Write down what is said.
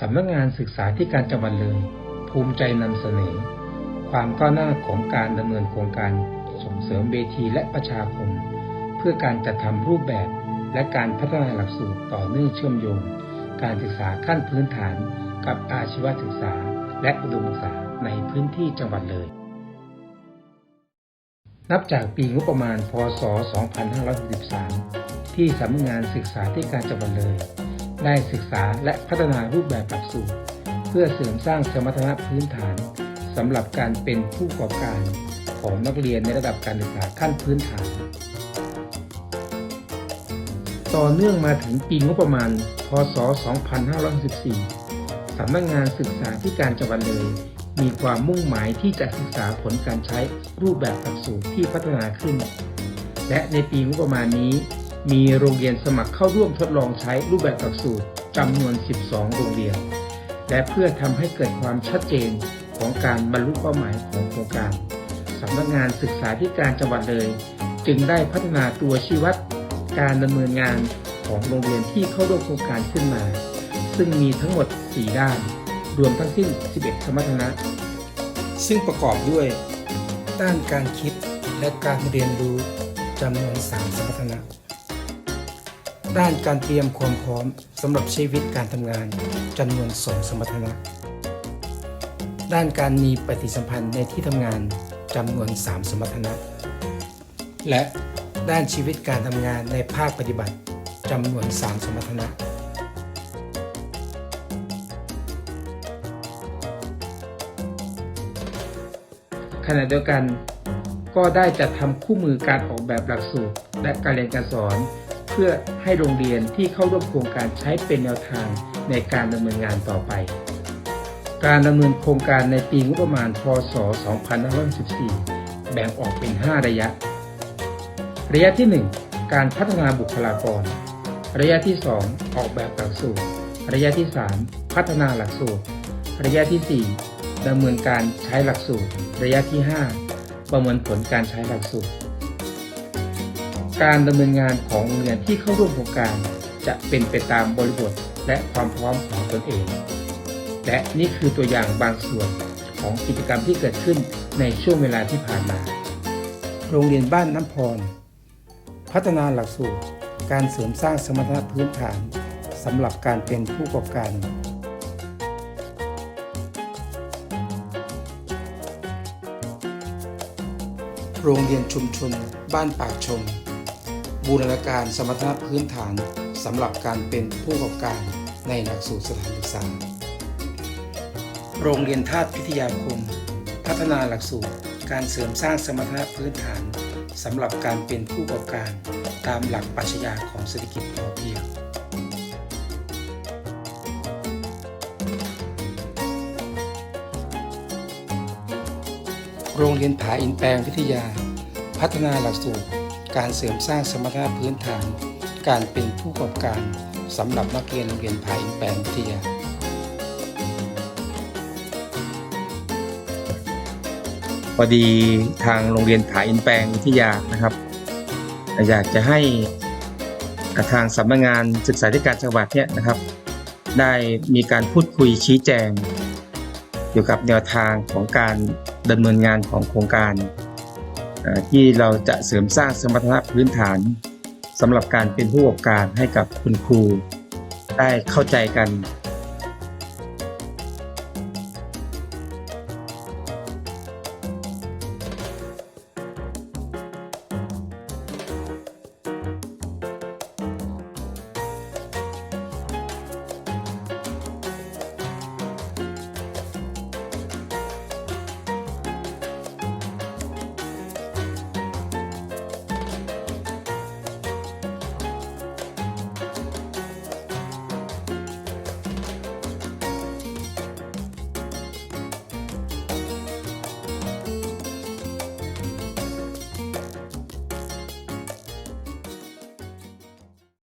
สำนักงานศึกษาธิการจังหวัดเลย ภูมิใจนำเสนอ ความก้าวหน้าของการดำเนินโครงการส่งเสริมเวทีและประชาคม เพื่อการจัดทำรูปแบบ และการพัฒนาหลักสูตรต่อเนื่องเชื่อมโยง การศึกษาขั้นพื้นฐาน กับอาชีวศึกษา และอุดมศึกษาในพื้นที่จังหวัดเลย นับจากปีงบประมาณ พศ 2563 ที่สำนักงานศึกษาธิการจังหวัดเลย ได้ศึกษาและพัฒนารูปแบบหลักสูตร เพื่อเสริมสร้างสมรรถนะพื้นฐานสำหรับการเป็นผู้ประกอบการของนักเรียนในระดับการศึกษาขั้นพื้นฐาน ต่อเนื่องมาถึงปีงบประมาณ พศ 2564สำนักงานศึกษาธิการจังหวัดเลย มีความมุ่งหมายที่จะศึกษาผลการใช้รูปแบบหลักสูตรที่พัฒนาขึ้น และในปีงบประมาณนี้ มีโรงเรียนสมัครเข้าร่วมทดลองใช้รูปแบบหลักสูตรจำนวน 12 โรงเรียน และเพื่อทำให้เกิดความชัดเจนของการบรรลุเป้าหมายของโครงการสำนักงานศึกษาธิการจังหวัดเลย จึงได้พัฒนาตัวชี้วัดการดำเนินงานของโรงเรียนที่เข้าร่วมโครงการขึ้นมา ซึ่งมีทั้งหมด 4 ด้าน รวมทั้งสิ้น 11 สมรรถนะ ซึ่งประกอบด้วย ด้านการคิดและการเรียนรู้จำนวน 3 สมรรถนะ ด้านการเตรียมความพร้อมสำหรับชีวิตการทำงานจำนวน2สมรรถนะ ด้านการมีปฏิสัมพันธ์ในที่ทำงานจำนวน 3 สมรรถนะ และด้านชีวิตการทำงานในภาคปฏิบัติจำนวน 3 สมรรถนะขณะเดียวกันก็ได้จัดทำคู่มือการออกแบบหลักสูตร และการเรียนการสอน พื่อให้โรงเรียนที่เข้าร่วมโครงการใช้เป็นแนวทางในการดำเนินงานต่อไป การดำเนินโครงการในปีงบประมาณ พศ 2514แบ่งออกเป็น 5 ระยะ ระยะที่ 1 การพัฒนาบุคลากร ระยะที่ 2 ออกแบบหลักสูตร ระยะที่ 3 พัฒนาหลักสูตร ระยะที่ 4ดำเนินการใช้หลักสูตร ระยะที่ 5 ประเมินผลการใช้หลักสูตร การดำเนินงานของโรงเรียนที่เข้าร่วมโครงการ จะเป็นไปตามบริบทและความพร้อมของตนเอง และนี่คือตัวอย่างบางส่วนของกิจกรรมที่เกิดขึ้นในช่วงเวลาที่ผ่านมา โรงเรียนบ้านน้ำพร พัฒนาหลักสูตร การเสริมสร้างสมรรถนะพื้นฐานสำหรับการเป็นผู้ประกอบการโรงเรียนชุมชน บ้านปากชม บูรณาการสมรรถนะพื้นฐานสำหรับการเป็นผู้ประกอบการในหลักสูตรสถานศึกษา โรงเรียนธาตุพิทยาคม พัฒนาหลักสูตรการเสริมสร้างสมรรถนะพื้นฐานสำหรับการเป็นผู้ประกอบการตามหลักปรัชญาของเศรษฐกิจพอเพียงโรงเรียนผาอินแปลงวิทยา พัฒนาหลักสูตร การเสริมสร้างสมรรถนะพื้นฐาน การเป็นผู้ประกอบการสำหรับนักเรียนโรงเรียนผาอินแปลงวิทยาพอดีทางโรงเรียนผาอินแปลงวิทยานะครับ อยากจะให้ทางสำนักงานศึกษาธิการจังหวัดเนี่ยนะครับ ได้มีการพูดคุยชี้แจง เกี่ยวกับแนวทางของการดำเนินงานของโครงการ ที่เราจะเสริมสร้างสมรรถนะพื้นฐานสำหรับการเป็นผู้ประกอบการให้กับคุณครูได้เข้าใจกัน